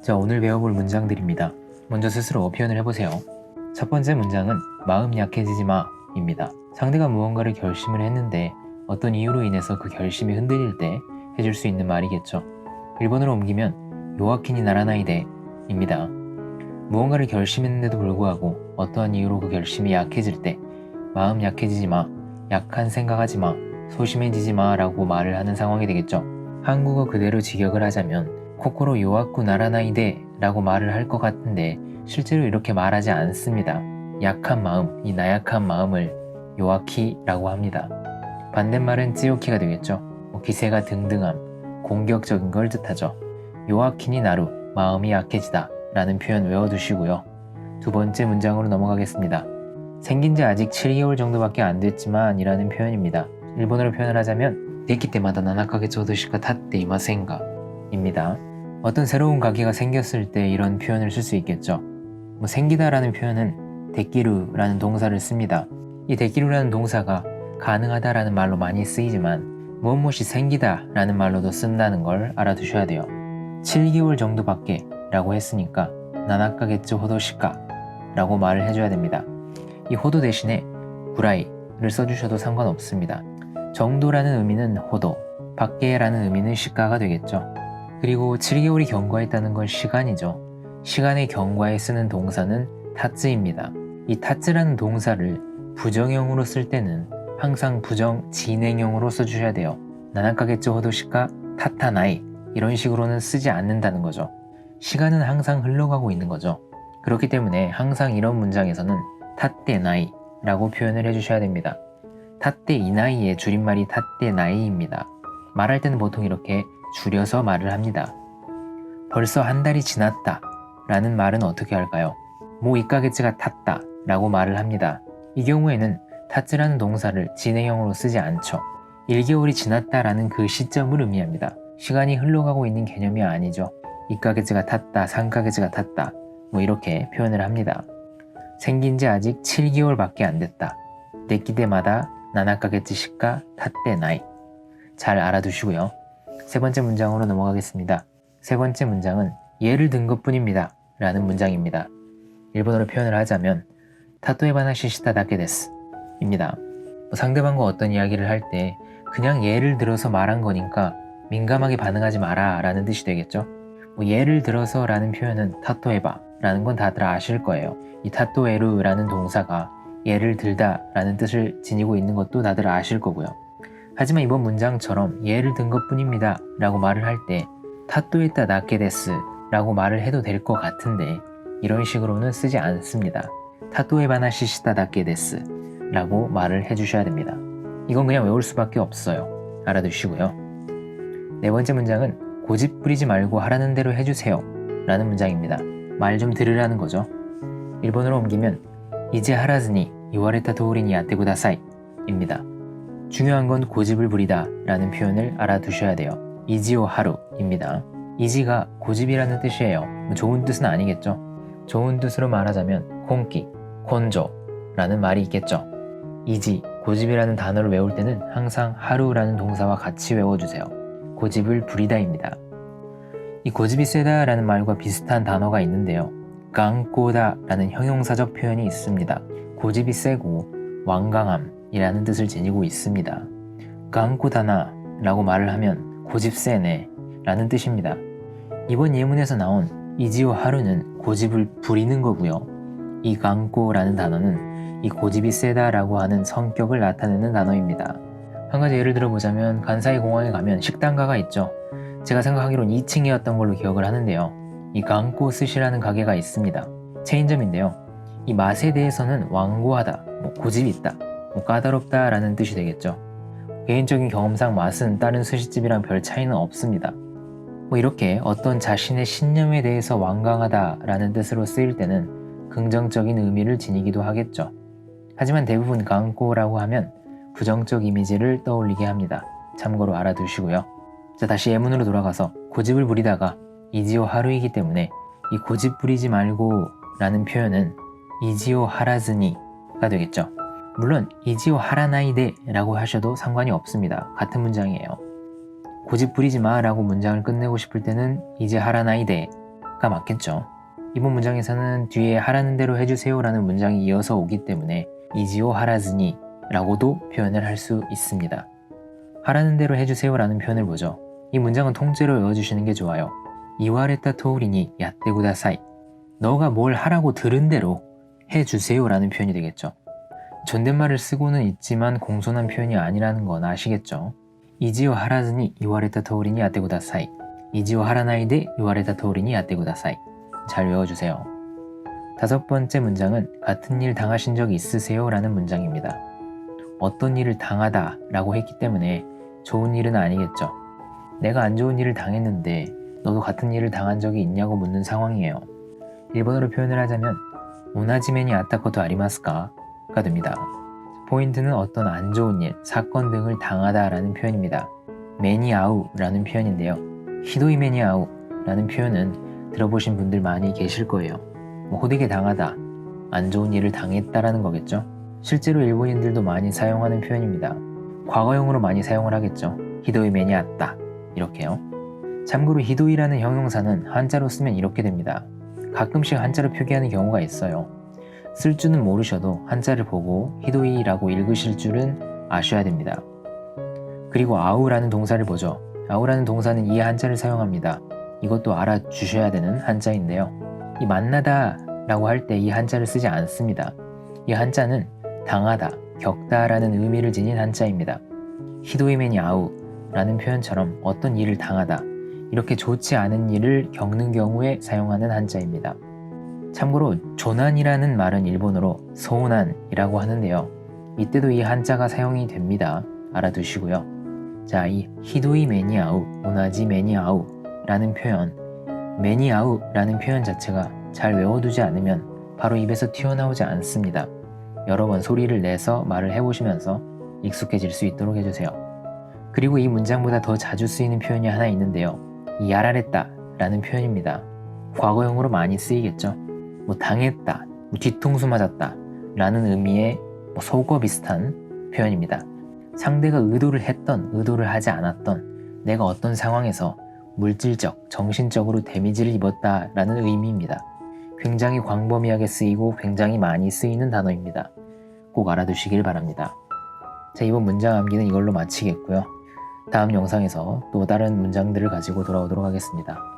자, 오늘 배워볼 문장들입니다. 먼저 스스로 표현을 해보세요. 첫 번째 문장은 마음 약해지지 마 입니다. 상대가 무언가를 결심을 했는데 어떤 이유로 인해서 그 결심이 흔들릴 때 해줄 수 있는 말이겠죠. 일본어로 옮기면 요아키니 나라나이데 입니다. 무언가를 결심했는데도 불구하고 어떠한 이유로 그 결심이 약해질 때 마음 약해지지 마, 약한 생각하지 마, 소심해지지 마 라고 말을 하는 상황이 되겠죠. 한국어 그대로 직역을 하자면 코코로 요아쿠 나라나이데 라고 말을 할 것 같은데 실제로 이렇게 말하지 않습니다. 약한 마음, 이 나약한 마음을 요아키라고 합니다. 반대말은 찌오키가 되겠죠. 뭐 기세가 등등함, 공격적인 걸 뜻하죠. 요아키니 나루, 마음이 약해지다 라는 표현 외워두시고요. 두 번째 문장으로 넘어가겠습니다. 생긴 지 아직 7개월 정도밖에 안 됐지만 이라는 표현입니다. 일본어로 표현을 하자면 데키 때마다 나나카게 조도시카 타tte 이마센가 입니다. 어떤 새로운 가게가 생겼을 때 이런 표현을 쓸 수 있겠죠. 뭐 생기다라는 표현은 데끼루라는 동사를 씁니다. 이 데끼루라는 동사가 가능하다라는 말로 많이 쓰이지만 무엇무엇이 생기다라는 말로도 쓴다는 걸 알아두셔야 돼요. 7개월 정도밖에 라고 했으니까 나나카게츠 호도시카 라고 말을 해줘야 됩니다. 이 호도 대신에 구라이를 써주셔도 상관없습니다. 정도라는 의미는 호도, 밖에라는 의미는 시가가 되겠죠. 그리고 7개월이 경과했다는 건 시간이죠. 시간의 경과에 쓰는 동사는 타츠입니다. 이 타츠라는 동사를 부정형으로 쓸 때는 항상 부정 진행형으로 써주셔야 돼요. 나나카게츠 호도시카 타타나이 이런 식으로는 쓰지 않는다는 거죠. 시간은 항상 흘러가고 있는 거죠. 그렇기 때문에 항상 이런 문장에서는 타떼 나이 라고 표현을 해주셔야 됩니다. 타떼 이나이의 줄임말이 타떼 나이입니다. 말할 때는 보통 이렇게 줄여서 말을 합니다. 벌써 한 달이 지났다 라는 말은 어떻게 할까요? 모 이까게츠가 탔다 라고 말을 합니다. 이 경우에는 타츠라는 동사를 진행형으로 쓰지 않죠. 1개월이 지났다 라는 그 시점을 의미합니다. 시간이 흘러가고 있는 개념이 아니죠. 이까게츠가 탔다, 상까게츠가 탔다 뭐 이렇게 표현을 합니다. 생긴 지 아직 7개월밖에 안 됐다. 내기대마다 나나카게츠 시가 탓대 나이. 잘 알아두시고요. 세 번째 문장으로 넘어가겠습니다. 세 번째 문장은 예를 든 것 뿐입니다. 라는 문장입니다. 일본어로 표현을 하자면 타토에바나 시 시타 다케 데스 입니다. 뭐 상대방과 어떤 이야기를 할 때 그냥 예를 들어서 말한 거니까 민감하게 반응하지 마라 라는 뜻이 되겠죠. 뭐 예를 들어서 라는 표현은 타토에바 라는 건 다들 아실 거예요. 이 타토에루 라는 동사가 예를 들다 라는 뜻을 지니고 있는 것도 다들 아실 거고요. 하지만 이번 문장처럼 예를 든 것 뿐입니다 라고 말을 할 때 타토에따 나케 데스 라고 말을 해도 될 것 같은데 이런 식으로는 쓰지 않습니다. 타토에바나시 시타 다케 데스 라고 말을 해주셔야 됩니다. 이건 그냥 외울 수밖에 없어요. 알아두시고요. 네 번째 문장은 고집 부리지 말고 하라는 대로 해주세요 라는 문장입니다. 말 좀 들으라는 거죠. 일본어로 옮기면 이제 하라즈니 이와레타 도우리니 야테구다사이 입니다. 중요한 건 고집을 부리다 라는 표현을 알아두셔야 돼요. 이지오 하루입니다. 이지가 고집이라는 뜻이에요. 뭐 좋은 뜻은 아니겠죠. 좋은 뜻으로 말하자면 콘기, 콘조 라는 말이 있겠죠. 이지, 고집이라는 단어를 외울 때는 항상 하루라는 동사와 같이 외워주세요. 고집을 부리다입니다. 이 고집이 세다 라는 말과 비슷한 단어가 있는데요. 강꼬다 라는 형용사적 표현이 있습니다. 고집이 세고 완강함 이라는 뜻을 지니고 있습니다. 강꼬다나 라고 말을 하면 고집 세네 라는 뜻입니다. 이번 예문에서 나온 이지오 하루는 고집을 부리는 거고요. 이 강꼬라는 단어는 이 고집이 세다 라고 하는 성격을 나타내는 단어입니다. 한 가지 예를 들어보자면 간사이 공항에 가면 식당가가 있죠. 제가 생각하기론 2층이었던 걸로 기억을 하는데요. 이 강꼬 스시라는 가게가 있습니다. 체인점인데요. 이 맛에 대해서는 완고하다, 뭐 고집이 있다, 뭐 까다롭다라는 뜻이 되겠죠. 개인적인 경험상 맛은 다른 스시집이랑 별 차이는 없습니다. 뭐 이렇게 어떤 자신의 신념에 대해서 완강하다라는 뜻으로 쓰일 때는 긍정적인 의미를 지니기도 하겠죠. 하지만 대부분 강꼬라고 하면 부정적 이미지를 떠올리게 합니다. 참고로 알아두시고요. 자, 다시 예문으로 돌아가서 고집을 부리다가 이지오 하루이기 때문에 이 고집 부리지 말고 라는 표현은 이지오 하라즈니가 되겠죠. 물론 이지오 하라나이데 라고 하셔도 상관이 없습니다. 같은 문장이에요. 고집 부리지 마 라고 문장을 끝내고 싶을 때는 이제 하라나이데 하다가 맞겠죠. 이번 문장에서는 뒤에 하라는 대로 해주세요라는 문장이 이어서 오기 때문에 이지오 하라즈니 라고도 표현을 할 수 있습니다. 하라는 대로 해주세요라는 표현을 보죠. 이 문장은 통째로 외워주시는 게 좋아요. 이와레타 토우리니 야떼구다사이 너가 뭘 하라고 들은 대로 해주세요라는 표현이 되겠죠. 존댓말을 쓰고는 있지만 공손한 표현이 아니라는 건 아시겠죠? 이지오 하라즈니 이와레타 토우리니 야떼구다사이 이지오 하라나이데 이와레타 토우리니 야떼구다사이 잘 외워주세요. 다섯 번째 문장은 같은 일 당하신 적 있으세요? 라는 문장입니다. 어떤 일을 당하다 라고 했기 때문에 좋은 일은 아니겠죠. 내가 안 좋은 일을 당했는데 너도 같은 일을 당한 적이 있냐고 묻는 상황이에요. 일본어로 표현을 하자면 오나지메니 아타코도 아리마스까? 가 됩니다. 포인트는 어떤 안 좋은 일, 사건 등을 당하다 라는 표현입니다. 매니아우 라는 표현인데요. 히도이 매니아우 라는 표현은 들어보신 분들 많이 계실 거예요. 뭐 호되게 당하다, 안 좋은 일을 당했다라는 거겠죠. 실제로 일본인들도 많이 사용하는 표현입니다. 과거형으로 많이 사용을 하겠죠. 히도이 매니았다 이렇게요. 참고로 히도이라는 형용사는 한자로 쓰면 이렇게 됩니다. 가끔씩 한자로 표기하는 경우가 있어요. 쓸 줄은 모르셔도 한자를 보고 히도이라고 읽으실 줄은 아셔야 됩니다. 그리고 아우라는 동사를 보죠. 아우라는 동사는 이 한자를 사용합니다. 이것도 알아주셔야 되는 한자인데요. 이 만나다 라고 할 때 이 한자를 쓰지 않습니다. 이 한자는 당하다, 겪다라는 의미를 지닌 한자입니다. 히도이메니 아우 라는 표현처럼 어떤 일을 당하다, 이렇게 좋지 않은 일을 겪는 경우에 사용하는 한자입니다. 참고로 조난이라는 말은 일본어로 소난이라고 하는데요. 이때도 이 한자가 사용이 됩니다. 알아두시고요. 자, 이 히도이 매니아우, 오나지 매니아우 라는 표현, 매니아우 라는 표현 자체가 잘 외워두지 않으면 바로 입에서 튀어나오지 않습니다. 여러 번 소리를 내서 말을 해보시면서 익숙해질 수 있도록 해주세요. 그리고 이 문장보다 더 자주 쓰이는 표현이 하나 있는데요. 이 야라랬다 라는 표현입니다. 과거형으로 많이 쓰이겠죠. 뭐 당했다, 뭐 뒤통수 맞았다 라는 의미의 뭐 속어 비슷한 표현입니다. 상대가 의도를 했던, 의도를 하지 않았던 내가 어떤 상황에서 물질적, 정신적으로 데미지를 입었다 라는 의미입니다. 굉장히 광범위하게 쓰이고 굉장히 많이 쓰이는 단어입니다. 꼭 알아두시길 바랍니다. 자, 이번 문장 암기는 이걸로 마치겠고요. 다음 영상에서 또 다른 문장들을 가지고 돌아오도록 하겠습니다.